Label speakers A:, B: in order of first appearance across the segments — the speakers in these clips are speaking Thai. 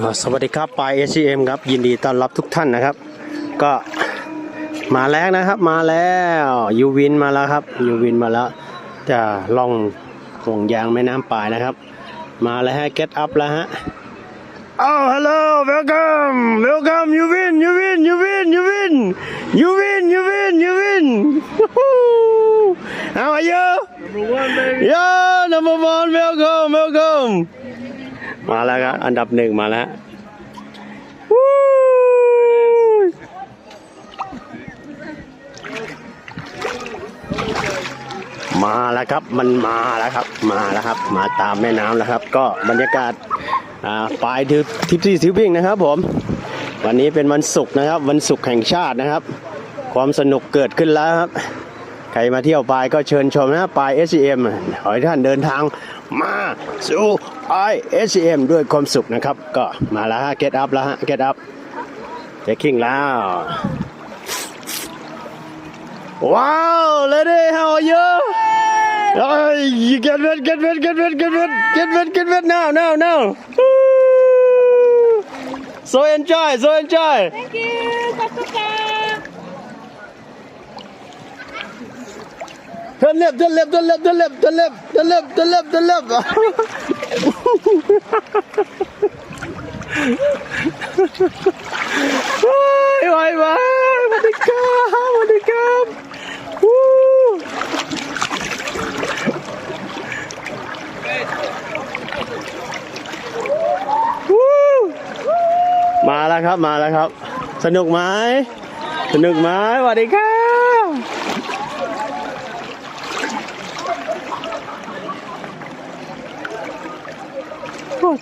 A: อ่าสวัสดีครับปาย ACM ครับ ยินดีต้อนรับทุกท่านนะครับ ก็มาแล้วนะครับ มาแล้วยูวินมาแล้วครับยูวินมาแล้ว จะล่องห่วงยางแม่น้ำปายนะครับ มาแล้วฮะ get up แล้วฮะ Oh hello welcome welcome you win you win you win you win you win you win you win Woohoo! how are you
B: Number one, baby.
A: yeah number one welcome welcome มาแล้วครับ อันดับหนึ่งมาแล้วมาแล้วครับมันมาแล้วครับ มาแล้วครับ มาตามแม่น้ำแล้วครับ ก็บรรยากาศอ่าปลายทริปทริปที่ซิวพิงนะครับ ผม วันนี้เป็นวันศุกร์นะครับ วันศุกร์แห่งชาตินะครับ ความสนุกเกิดขึ้นแล้วครับ ใครมาเที่ยวปลายก็เชิญชมนะปลาย SCM ขอให้ท่านเดินทาง มาสู่ปาย SCM ด้วยความสุขนะครับ ก็มาแล้วฮะ get up แล้วฮะ get up checking แล้ว ว้าว lady how are you เอ้ย get wet get wet get wet get wet get wet get wet now now now so enjoy so enjoy
C: Thank you,
A: Turn left, turn left, turn left, turn left, turn left, turn left, turn left, turn left. ว้ายว้ายสวัสดีครับสวัสดีครับวู้วู้มาแล้วครับมาแล้วครับ สนุกไหมสนุกไหมสวัสดีครับ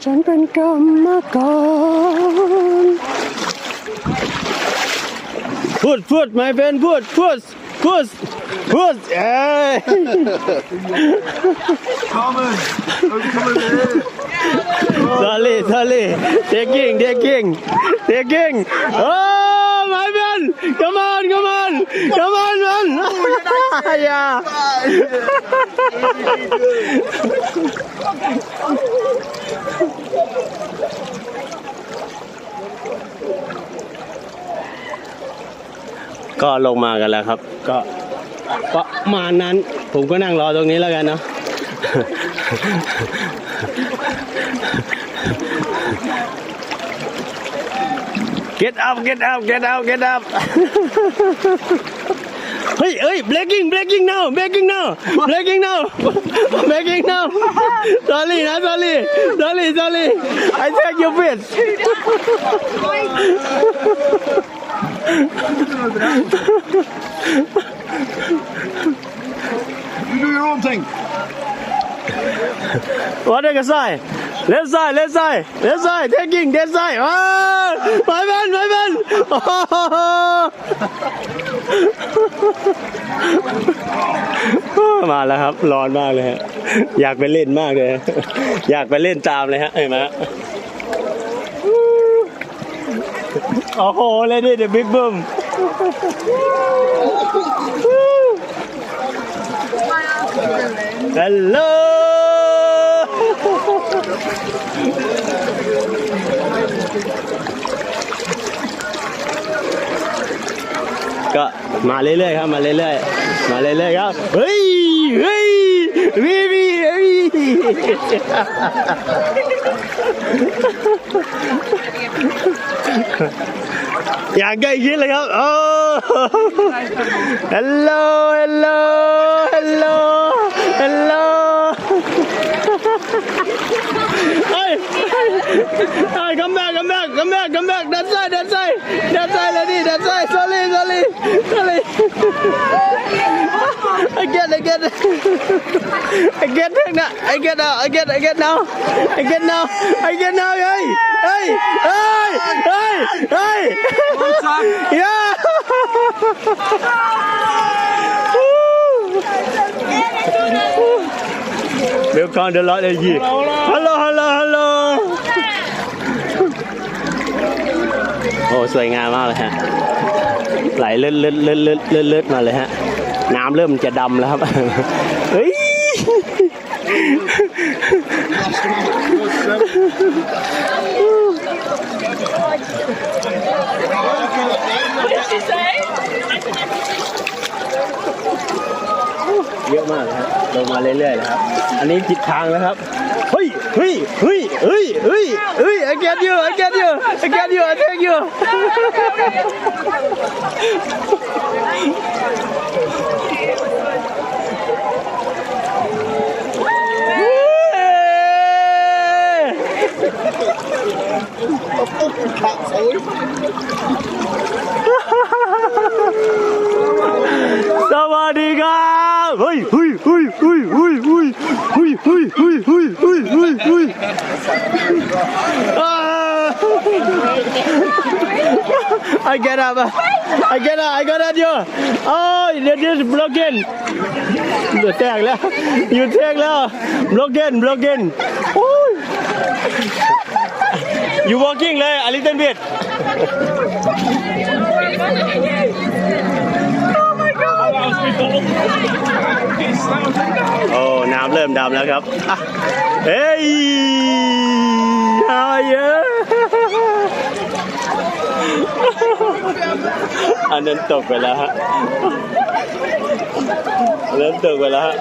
A: ฉันเป็นกรรมการพูดพูดไม่เป็นพูดพูดพูดพูดเอ้ย
B: Coming. How's it coming in?
A: sorry sorry taking taking taking oh my man come on come on come on man yeah ก็ลงมากันแล้วครับ ก็ประมาณนั้น ผมก็นั่งรอตรงนี้แล้วกันเนาะ Get up, get up, get up, get up. เฮ้ยเฮ้ย breaking breaking now breaking now breaking now breaking now sorry นะ sorry sorry sorry I take your face
B: You do your own thing.
A: What other side? Left side, left side, left side, taking, that side. Oh, my man, my man. Oh. มาแล้วครับ ร้อนมากเลยฮะ อยากไปเล่นมากเลยฮะอยากไปเล่นตามเลยฮะเห็นไหมฮะโอ้โหเลยดิเดอะบิ๊กบึ้ม ฮัลโหลก็มาเรื่อยๆครับมาเรื่อยๆมาเรื่อยๆครับเฮ้ยเฮ้ยวีวีวีอยากใกล้ชิดเลยครับโอ้ฮั ลโหลฮัลโหลฮัลโหลฮัลโหลเฮ้ยเฮ้ย come back come back come back come back that side that side that side lady that side sorry sorry sorry I get I get I get it now I get now I get I get now I get now I get now hey hey hey hey hey yeah Welcome to Lot AG Hello hello hello โอ้สวยงามมากเลยฮะ ไหลเลือนเลือนเลือนเลือนเลือนเลื่อนมาเลยฮะ น้ำเริ่มจะดำแล้วครับ เฮ้ย เยอะมากครับลงมาเรื่อยๆนะครับ อันนี้ผิดทางแล้วครับ เฮ้ย เฮ้ย เฮ้ย เฮ้ย เฮ้ย เฮ้ย I get you I get you I get you I take you สวัสดีครับเฮ้ยเฮ้ยเฮ้ยเฮ้ยเฮ้ยเฮ้ยเฮ้ยเฮ้ยเฮ้ยเฮ้ยเฮ้ยเฮ้ยเฮ้ยอ่า I get up I get up I got at you โอ้ยเดี๋ยวเดี๋ยว broken เดี๋ยวแตกแล้วอยู่แตกแล้ว broken broken โอ้ย you walking เลย a little bit
B: He's slowing down.
A: โอ้น้ำเริ่มดำแล้วครับอะเฮ้ย how are you อันนั้นตกไปแล้วฮะอันนั้นตกไปแล้วฮะ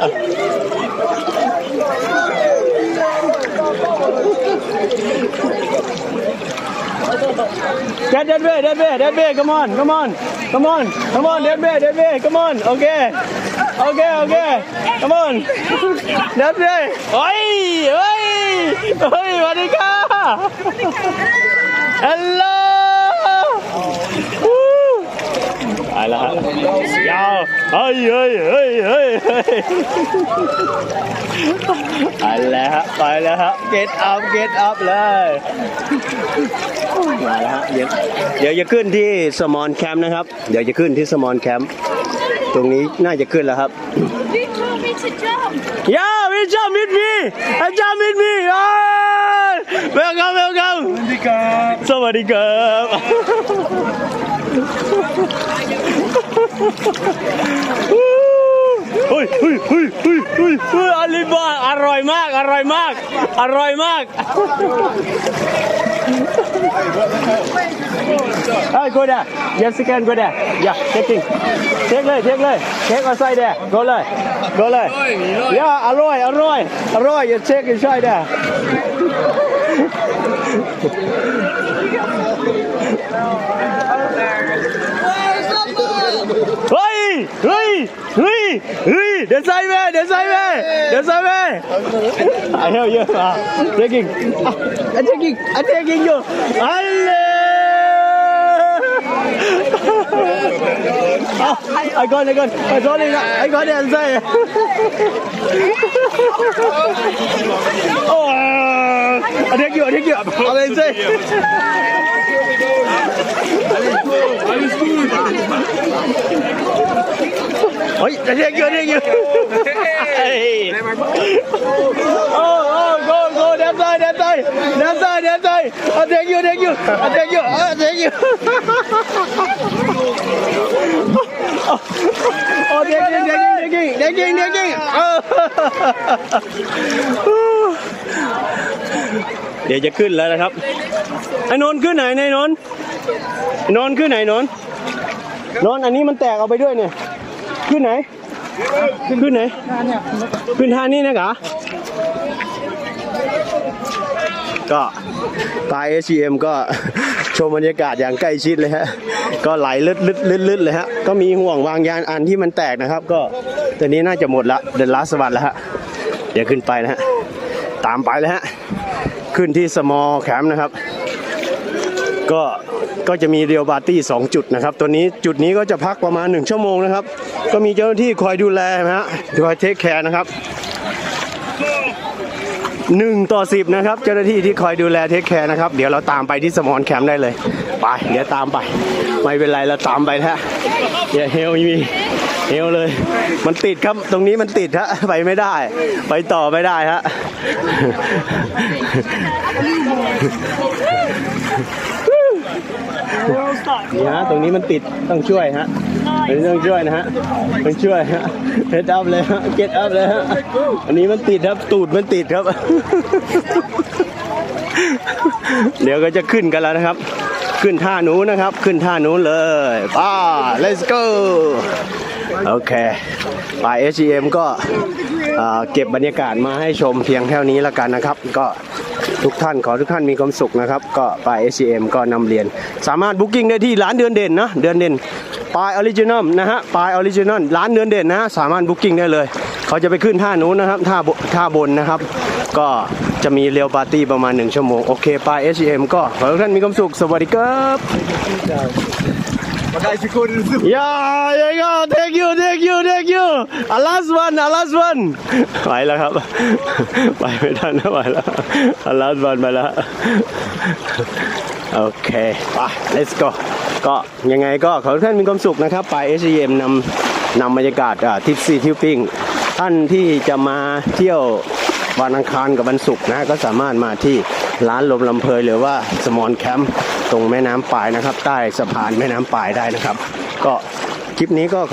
A: Get that way, that way, that way. Come on, come on, come on, come on, that way, that way. Come on, okay, okay, okay. Come on, that way. Oi, oi, oi, Hello. ไปแล้วฮะยาวเฮ้ยเฮ้ยเฮ้ยเฮ้ยเฮ้ยไปแล้วฮะไปแล้วฮะ get up get up เลยมาแล้วฮะเดี๋ยวเดี๋ยวจะขึ้นที่สมอนแคมป์นะครับ เดี๋ยวจะขึ้นที่สมอนแคมป์ตรงนี้น่าจะขึ้นแล้วครับ
C: You told me to jump.
A: ย่าวิจามิดมีอาจารย์มิดมีเวลคัมเวลคัมสวัสดีครับ เฮ้ยเฮ้ยเฮ้ยเฮ้ยเฮ้ยเอร่อยมากอร่อยมาก อร่อยมาก อร่อยมากเฮ้กูเด้อยันสแกนกูเด้อย่าเช็คจริงเช็คเลยเช็คเลยเช็คเอาใส่เด้อกูเลยกูเลยอย่าอร่อยอร่อยอร่อยอย่าเช็คกันใช่เด้อ Huy Huy Huy Đến dây về Đến dây về Đến dây về. I know you à. are taking I'm taking I'm taking you Allez à, anh con anh con anh con đi anh con đi ăn dây. Anh thích kìa anh thích in anh lên dây. Anh เฮ้ยเรียกอยู่เรียกอยู่โอ้โอ้โกโกเดนไซเดนไซเดนไซเดนไซเาเรียกอยู่เรียกอยู่อาเรียกอยู่อาเรียกอยู่โอ้เด็กยิงเด็กยิงเด็กยิงเด็กยิงเด็กยิงเดี๋ยวจะขึ้นแล้วนะครับไอ้นนขึ้นไหนไอ้นนนนขึ้นไหนนนนนอันนี้มันแตกเอาไปด้วยเนี่ย ขึ้นไหน ขึ้นไหน ขึ้นท่านี้นะกะก็ปลาย ACM ก็ชมบรรยากาศอย่างใกล้ชิดเลยฮะ ก็ไหลลึดลึดลึดลึดเลยฮะ ก็มีห่วงวางยานอันที่มันแตกนะครับ ก็ตัวนี้น่าจะหมดละเดินลาสวัสดแล้วฮะ เดี๋ยวขึ้นไปนะฮะ ตามไปเลยฮะ ขึ้นที่สมอแคมป์นะครับ ก็ ก็จะมีเรียวบาร์ตี้2จุดนะครับ ตัวนี้จุดนี้ก็จะพักประมาณ 1 ชั่วโมงนะครับ ก็มีเจ้าหน้าที่คอยดูแลนะฮะคอยเทคแคร์นะครับ1ต่อ10นะครับ เจ้าหน้าที่ที่คอยดูแลเทคแคร์นะครับ เดี๋ยวเราตามไปที่สมอนแคมป์ได้เลย ไป เดี๋ยวตามไป ไม่เป็นไรเราตามไปนะฮะอย่าเฮลมีเฮลเลย มันติดครับตรงนี้มันติดฮะไปไม่ได้ ไปต่อไม่ได้ฮะ นี่ฮะตรงนี้มันติดต้องช่วยฮะตรงนี้ต้องช่วยนะฮะต้องช่วยฮะเฮดอัพเลยฮะเก็ตอัพเลยฮะอันนี้มันติดครับตูดมันติดครับ เดี๋ยวก็จะขึ้นกันแล้วนะครับ ขึ้นท่านู้นนะครับ ขึ้นท่านู้นเลยป้า let's go โอเคปลาย SGM ก็อ่าเก็บบรรยากาศมาให้ชมเพียงเท่านี้แล้วกันนะครับ ก็ ทุกท่านขอทุกท่านมีความสุขนะครับ ก็ปลาย SGM ก็นำเรียน สามารถบุ๊กิ้งได้ที่ร้านเดือนเด่นนะเดือนเด่นปลายออริจินอลนะฮะปลายออริจินอลร้านเดือนเด่นนะฮะสามารถบุ๊กิ้งได้เลย เขาจะไปขึ้นท่านู้นนะครับท่าท่าบนนะครับ ก็จะมีเรียวปาร์ตี้ประมาณ 1 ชั่วโมง โอเคปลาย SGM ก็ขอทุกท่านมีความสุขสวัสดีครับ Yeah, there you go. Thank you, thank you, thank you. A last one, a last one. ไปแล้วครับ ไปไม่ทันแล้วไปแล้ว A last one ไปแล้ว โอเค ไป let's go ก็ยังไงก็ขอทุกท่านมีความสุขนะครับ ไป SCM นำนำบรรยากาศทิปซีทิปปิ้งท่านที่จะมาเที่ยววันอังคารกับวันศุกร์นะ ก็สามารถมาที่ร้านลมลำเพยหรือว่าสมอนแคมป์ ตรงแม่น้ำปายนะครับ ใต้สะพานแม่น้ำปายได้นะครับ ก็คลิปนี้ก็